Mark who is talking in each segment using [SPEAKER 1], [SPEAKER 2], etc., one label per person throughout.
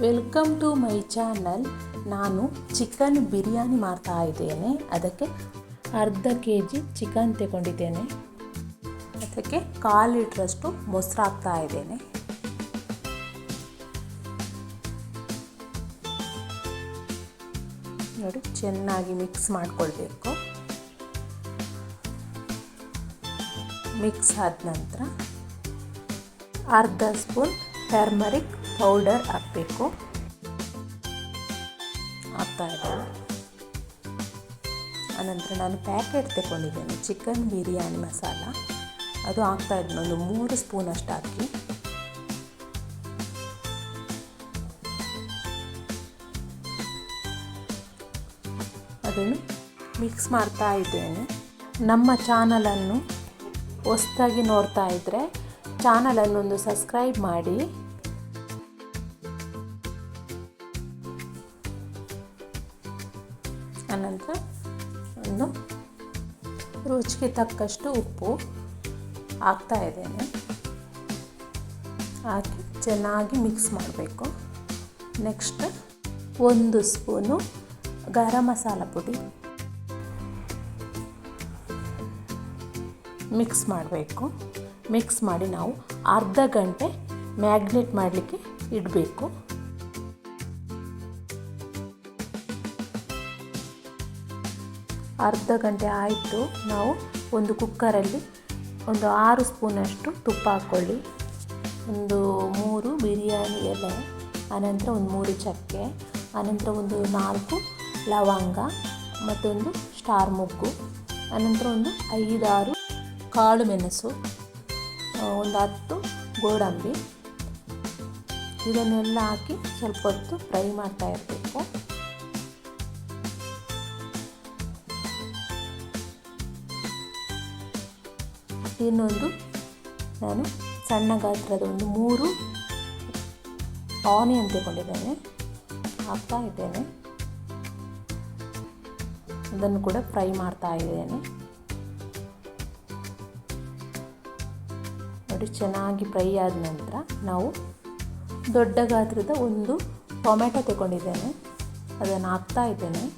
[SPEAKER 1] Welcome to my channel ನಾನು chicken biryani ಮಾಡ್ತಾ ಇದ್ದೇನೆ. ಅದಕ್ಕೆ ಅರ್ಧ ಕೆ ಜಿ ಚಿಕನ್ ತಗೊಂಡಿದ್ದೇನೆ. ಅದಕ್ಕೆ ಕಾಲು ಲೀಟ್ರಷ್ಟು ಮೊಸರು ಹಾಕ್ತಾ ಇದ್ದೇನೆ. ನೋಡಿ, ಚೆನ್ನಾಗಿ ಮಿಕ್ಸ್ ಮಾಡಿಕೊಳ್ಬೇಕು. ಮಿಕ್ಸ್ ಆದ ನಂತರ ಅರ್ಧ ಸ್ಪೂನ್ ಟರ್ಮರಿಕ್ ಪೌಡರ್ ಹಾಕಬೇಕು. ಹಾಕ್ತಾ ಇದೆ. ಆನಂತರ ನಾನು ಪ್ಯಾಕೆಟ್ ತಗೊಂಡಿದ್ದೇನೆ ಚಿಕನ್ ಬಿರಿಯಾನಿ ಮಸಾಲ. ಅದು ಹಾಕ್ತಾ ಇದ್ದೀನಿ ಒಂದು ಮೂರು ಸ್ಪೂನ್ ಅಷ್ಟು ಹಾಕಿ. ಅದನ್ನು ಮಿಕ್ಸ್ ಮಾಡ್ತಾ ಇದ್ದೇನೆ. ನಮ್ಮ ಚಾನಲನ್ನು ಹೊಸ್ದಾಗಿ ನೋಡ್ತಾ ಇದ್ದರೆ ಚಾನಲನ್ನು ಒಂದು ಸಬ್ಸ್ಕ್ರೈಬ್ ಮಾಡಿ. ಅನಂತರ ಒಂದು ರುಚಿಗೆ ತಕ್ಕಷ್ಟು ಉಪ್ಪು ಹಾಕ್ತಾ ಇದ್ದೇನೆ. ಹಾಕಿ ಚೆನ್ನಾಗಿ ಮಿಕ್ಸ್ ಮಾಡಬೇಕು. ನೆಕ್ಸ್ಟ್ ಒಂದು ಸ್ಪೂನು ಗರಂ ಮಸಾಲ ಪುಡಿ ಮಿಕ್ಸ್ ಮಾಡಬೇಕು. ಮಿಕ್ಸ್ ಮಾಡಿ ನಾವು ಅರ್ಧ ಗಂಟೆ ಮ್ಯಾಗ್ನೇಟ್ ಮಾಡಲಿಕ್ಕೆ ಇಡಬೇಕು. ಅರ್ಧ ಗಂಟೆ ಆಯಿತು. ನಾವು ಒಂದು ಕುಕ್ಕರಲ್ಲಿ ಒಂದು ಆರು ಸ್ಪೂನಷ್ಟು ತುಪ್ಪ ಹಾಕ್ಕೊಳ್ಳಿ. ಒಂದು ಮೂರು ಬಿರಿಯಾನಿ ಎಲೆ, ಆನಂತರ ಒಂದು ಮೂರು ಚಕ್ಕೆ, ಆನಂತರ ಒಂದು ನಾಲ್ಕು ಲವಂಗ, ಮತ್ತೊಂದು ಸ್ಟಾರ್ ಮೊಗ್ಗು, ಆನಂತರ ಒಂದು ಐದಾರು ಕಾಳು ಮೆಣಸು ಒಂದು ಹತ್ತು ಗೋಡಂಬಿ. ಇದನ್ನೆಲ್ಲ ಹಾಕಿ ಸ್ವಲ್ಪ ಹೊತ್ತು ಫ್ರೈ ಮಾಡ್ತಾ ಇರಬೇಕು ಇನ್ನೊಂದು ನಾನು ಸಣ್ಣ ಗಾತ್ರದ ಒಂದು ಮೂರು ಆನಿಯನ್ ತಗೊಂಡಿದ್ದೇನೆ. ಹಾಕ್ತಾ ಇದ್ದೇನೆ. ಅದನ್ನು ಕೂಡ ಫ್ರೈ ಮಾಡ್ತಾ ಇದ್ದೇನೆ. ನೋಡಿ, ಚೆನ್ನಾಗಿ ಫ್ರೈ ಆದ ನಂತರ ನಾವು ದೊಡ್ಡ ಗಾತ್ರದ ಒಂದು ಟೊಮೆಟೊ ತಗೊಂಡಿದ್ದೇನೆ. ಅದನ್ನು ಹಾಕ್ತಾ ಇದ್ದೇನೆ.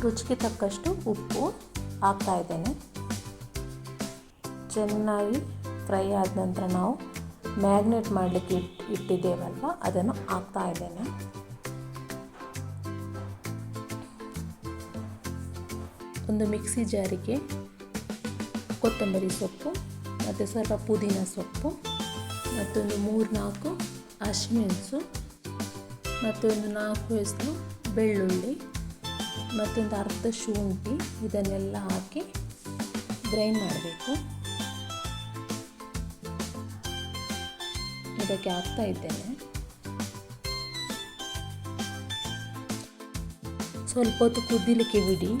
[SPEAKER 1] ರುಚಿಗೆ ತಕ್ಕಷ್ಟು ಉಪ್ಪು ಹಾಕ್ತಾ ಇದ್ದೇನೆ. ಚೆನ್ನಾಗಿ ಫ್ರೈ ಆದ ನಂತರ ನಾವು ಮ್ಯಾಗ್ನೇಟ್ ಮಾಡಲಿಕ್ಕೆ ಇಟ್ಟು ಇಟ್ಟಿದ್ದೇವಲ್ವ? ಅದನ್ನು ಹಾಕ್ತಾ ಇದ್ದೇನೆ. ಒಂದು ಮಿಕ್ಸಿ ಜಾರಿಗೆ ಕೊತ್ತಂಬರಿ ಸೊಪ್ಪು, ಮತ್ತು ಸ್ವಲ್ಪ ಪುದೀನ ಸೊಪ್ಪು, ಮತ್ತೊಂದು ಮೂರು ನಾಲ್ಕು ಹಸಿಮೆಣಸು, ಮತ್ತೊಂದು ನಾಲ್ಕು ಹೆಸರು ಬೆಳ್ಳುಳ್ಳಿ, ಮತ್ತೊಂದು ಅರ್ಧ ಶುಂಠಿ, ಇದನ್ನೆಲ್ಲ ಹಾಕಿ ಗ್ರೈಂಡ್ ಮಾಡಬೇಕು. ಇದಕ್ಕೆ ಹಾಕ್ತಾ ಇದ್ದೇನೆ. ಸ್ವಲ್ಪ ಹೊತ್ತು ಕುದಿಲಿಕ್ಕೆ ಬಿಡಿ.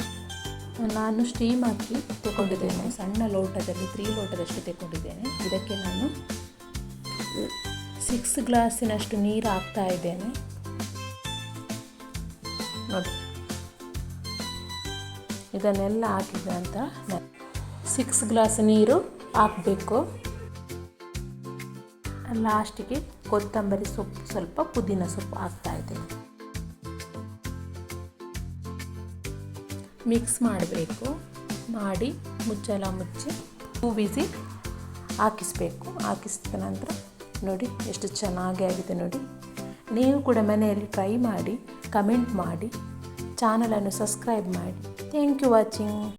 [SPEAKER 1] ನಾನು ಸ್ಟೀಮ್ ಹಾಕಿ ತಗೊಂಡಿದ್ದೇನೆ. ಸಣ್ಣ ಲೋಟದಲ್ಲಿ ತ್ರೀ ಲೋಟದಷ್ಟು ತಗೊಂಡಿದ್ದೇನೆ ಇದಕ್ಕೆ ನಾನು ಸಿಕ್ಸ್ ಗ್ಲಾಸಿನಷ್ಟು ನೀರು ಹಾಕ್ತಾ ಇದ್ದೇನೆ. ನೋಡಿ. ಇದನ್ನೆಲ್ಲ ಹಾಕಿದ ನಂತರ ಸಿಕ್ಸ್ ಗ್ಲಾಸ್ ನೀರು ಹಾಕಬೇಕು. ಲಾಸ್ಟಿಗೆ ಕೊತ್ತಂಬರಿ ಸೊಪ್ಪು ಸ್ವಲ್ಪ ಪುದೀನ ಸೊಪ್ಪು ಹಾಕ್ತಾ ಇದ್ದೇನೆ. ಮಿಕ್ಸ್ ಮಾಡಬೇಕು. ಮಾಡಿ ಮುಚ್ಚಲ ಮುಚ್ಚಿ ಹೂ ವಿಸಿಲ್ ಹಾಕಿಸ್ಬೇಕು. ಹಾಕಿಸಿದ ನಂತರ ನೋಡಿ ಎಷ್ಟು ಚೆನ್ನಾಗಿ ಆಗಿದೆ ನೋಡಿ. ನೀವು ಕೂಡ ಮನೆಯಲ್ಲಿ ಟ್ರೈ ಮಾಡಿ, ಕಮೆಂಟ್ ಮಾಡಿ, ಚಾನಲನ್ನು ಸಬ್ಸ್ಕ್ರೈಬ್ ಮಾಡಿ. Thank you watching